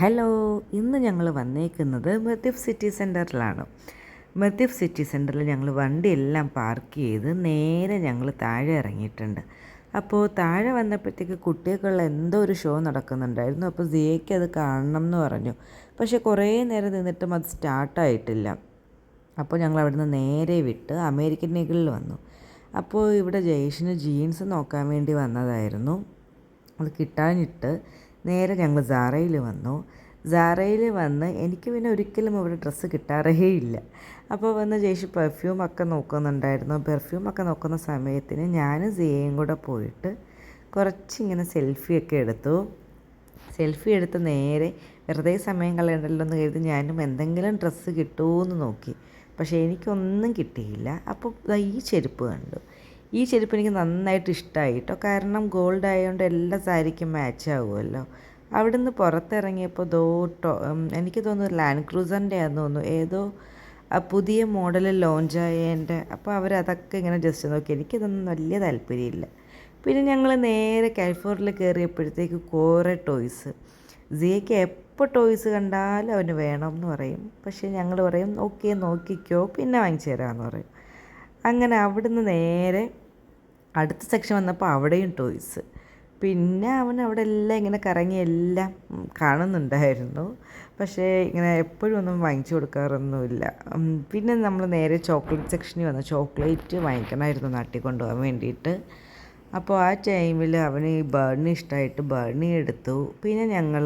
Hello ഇന്ന് ഞങ്ങൾ വന്നേക്കുന്നത് മെത്തിഫ് സിറ്റി സെന്ററിലാണ്. മെത്തിഫ് സിറ്റി സെന്ററിൽ ഞങ്ങൾ വണ്ടിയെല്ലാം പാർക്ക് ചെയ്ത് നേരെ ഞങ്ങൾ താഴെ ഇറങ്ങിയിട്ടുണ്ട്. അപ്പോൾ താഴെ വന്നപ്പോഴത്തേക്ക് കുട്ടികൾക്കുള്ള എന്തോ ഒരു ഷോ നടക്കുന്നുണ്ടായിരുന്നു. അപ്പോൾ സിയയ്ക്ക് അത് കാണണം എന്ന് പറഞ്ഞു. പക്ഷേ കുറേ നേരം നിന്നിട്ടും അത് സ്റ്റാർട്ടായിട്ടില്ല അപ്പോൾ ഞങ്ങൾ അവിടുന്ന് നേരെ വിട്ട് അമേരിക്കൻ ഈഗിളിൽ വന്നു. അപ്പോൾ ഇവിടെ ജയേഷിന് ജീൻസ് നോക്കാൻ വേണ്ടി വന്നതായിരുന്നു. അത് കിട്ടാനിട്ട് നേരെ ഞങ്ങൾ സാറയിൽ വന്നു. സാറയിൽ വന്ന് എനിക്ക് പിന്നെ ഒരിക്കലും അവിടെ ഡ്രസ്സ് കിട്ടാറേ ഇല്ല. അപ്പോൾ വന്ന് ജേഷി പെർഫ്യൂമൊക്കെ നോക്കുന്നുണ്ടായിരുന്നു. പെർഫ്യൂമൊക്കെ നോക്കുന്ന സമയത്തിന് ഞാനും സിയയും കൂടെ പോയിട്ട് കുറച്ചിങ്ങനെ സെൽഫിയൊക്കെ എടുത്തു. സെൽഫി എടുത്ത് നേരെ വെറുതെ സമയം കളയണ്ടല്ലോ എന്ന് കരുതി ഞാനും എന്തെങ്കിലും ഡ്രസ്സ് കിട്ടുമോ എന്ന് നോക്കി. പക്ഷേ എനിക്കൊന്നും കിട്ടിയില്ല. അപ്പോൾ ഈ ചെരുപ്പ് കണ്ടു. ഈ ചെരുപ്പ് എനിക്ക് നന്നായിട്ട് ഇഷ്ടമായി കേട്ടോ കാരണം ഗോൾഡ് ആയതുകൊണ്ട് എല്ലാ സാരിക്കും മാച്ച് ആവുമല്ലോ അവിടുന്ന് പുറത്തിറങ്ങിയപ്പോൾ ദോട്ടോ എനിക്ക് തോന്നുന്നു ലാൻഡ് ക്രൂസറിന്റെ ആണെന്ന് തോന്നുന്നു. ഏതോ പുതിയ മോഡൽ ലോഞ്ച് ലോഞ്ചായതിന്റെ അപ്പോൾ അവരതൊക്കെ ഇങ്ങനെ ജസ്റ്റ് നോക്കി. എനിക്കിതൊന്നും വലിയ താല്പര്യമില്ല. പിന്നെ ഞങ്ങൾ നേരെ കാൽഫോറിൽ കയറിയപ്പോഴത്തേക്ക് കുറേ ടോയ്സ് സിയയ്ക്ക് എപ്പോൾ ടോയ്സ് കണ്ടാലും അവന് വേണം എന്ന് പറയും. പക്ഷേ ഞങ്ങൾ പറയും ഓക്കെ നോക്കിക്കോ പിന്നെ വാങ്ങിച്ചു തരാമെന്ന് പറയും. അങ്ങനെ അവിടുന്ന് നേരെ അടുത്ത സെക്ഷൻ വന്നപ്പോൾ അവിടെയും ടോയ്സ് പിന്നെ അവൻ അവിടെ എല്ലാം ഇങ്ങനെ കറങ്ങി എല്ലാം കാണുന്നുണ്ടായിരുന്നു. പക്ഷേ ഇങ്ങനെ എപ്പോഴും ഒന്നും വാങ്ങിച്ചു കൊടുക്കാറൊന്നുമില്ല. പിന്നെ നമ്മൾ നേരെ ചോക്ലേറ്റ് സെക്ഷനിൽ വന്നു. ചോക്ലേറ്റ് വാങ്ങിക്കണമായിരുന്നു നാട്ടിൽ കൊണ്ടുപോകാൻ വേണ്ടിയിട്ട്. അപ്പോൾ ആ ടൈമിൽ അവന് ഈ ബേർണി ഇഷ്ടമായിട്ട് ബേർണി എടുത്തു. പിന്നെ ഞങ്ങൾ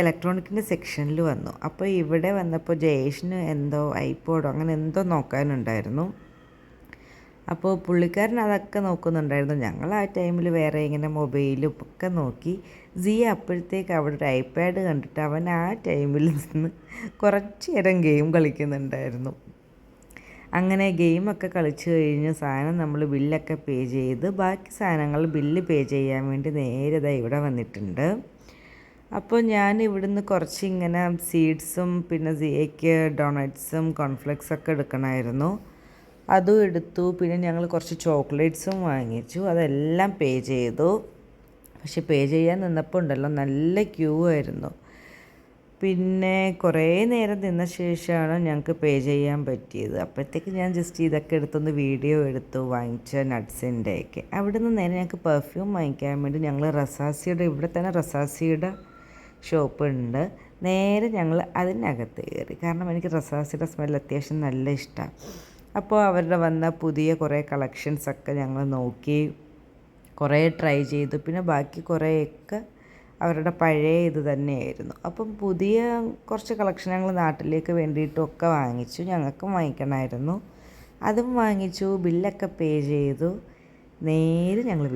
ഇലക്ട്രോണിക്കിന്റെ സെക്ഷനിൽ വന്നു. അപ്പോൾ ഇവിടെ വന്നപ്പോൾ ജയേഷിന് എന്തോ ഐപോഡോ അങ്ങനെ എന്തോ നോക്കാനുണ്ടായിരുന്നു. അപ്പോൾ പുള്ളിക്കാരൻ അതൊക്കെ നോക്കുന്നുണ്ടായിരുന്നു. ഞങ്ങൾ ആ ടൈമിൽ വേറെ ഇങ്ങനെ മൊബൈലും ഒക്കെ നോക്കി. സിയ അപ്പോഴത്തേക്ക് അവിടെ ഒരു ഐപാഡ് കണ്ടിട്ട് അവൻ ആ ടൈമിൽ നിന്ന് കുറച്ച് നേരം ഗെയിം കളിക്കുന്നുണ്ടായിരുന്നു. അങ്ങനെ ഗെയിമൊക്കെ കളിച്ച് കഴിഞ്ഞ് സാധനം നമ്മൾ ബില്ലൊക്കെ പേ ചെയ്ത് ബാക്കി സാധനങ്ങൾ ബില്ല് പേ ചെയ്യാൻ വേണ്ടി നേരെ ഇവിടെ വന്നിട്ടുണ്ട്. അപ്പോൾ ഞാൻ ഇവിടുന്ന് കുറച്ച് ഇങ്ങനെ സീഡ്സും പിന്നെ സിയയ്ക്ക് ഡൊണറ്റ്സും കോൺഫ്ലെക്സൊക്കെ എടുക്കണമായിരുന്നു. അതും എടുത്തു. പിന്നെ ഞങ്ങൾ കുറച്ച് ചോക്ലേറ്റ്സും വാങ്ങിച്ചു. അതെല്ലാം പേ ചെയ്തു. പക്ഷെ പേ ചെയ്യാൻ നിന്നപ്പോൾ ഉണ്ടല്ലോ നല്ല ക്യൂ ആയിരുന്നു. പിന്നെ കുറേ നേരം നിന്ന ശേഷമാണ് ഞങ്ങൾക്ക് പേ ചെയ്യാൻ പറ്റിയത്. അപ്പോഴത്തേക്ക് ഞാൻ ജസ്റ്റ് ഇതൊക്കെ എടുത്തൊന്ന് വീഡിയോ എടുത്തു വാങ്ങിച്ച നട്ട്സിന്റെയൊക്കെ അവിടെ നിന്ന് നേരെ ഞങ്ങൾക്ക് പെർഫ്യൂം വാങ്ങിക്കാൻ വേണ്ടി ഞങ്ങൾ റസാസിയുടെ ഇവിടെ തന്നെ റസാസിയുടെ ഷോപ്പ് ഉണ്ട്. നേരെ ഞങ്ങൾ അതിനകത്ത് കയറി. കാരണം എനിക്ക് റസാസിയുടെ സ്മെൽ അത്യാവശ്യം നല്ല ഇഷ്ടമാണ് അപ്പോൾ അവരുടെ വന്ന പുതിയ കുറേ കളക്ഷൻസൊക്കെ ഞങ്ങൾ നോക്കി കുറേ ട്രൈ ചെയ്തു. പിന്നെ ബാക്കി കുറേയൊക്കെ അവരുടെ പഴയ ഇത് തന്നെയായിരുന്നു. അപ്പം പുതിയ കുറച്ച് കളക്ഷൻ ഞങ്ങൾ നാട്ടിലേക്ക് വേണ്ടിയിട്ടൊക്കെ വാങ്ങിച്ചു. ഞങ്ങൾക്കും വാങ്ങിക്കണമായിരുന്നു. അതും വാങ്ങിച്ചു ബില്ലൊക്കെ പേ ചെയ്തു. നേരെ ഞങ്ങൾ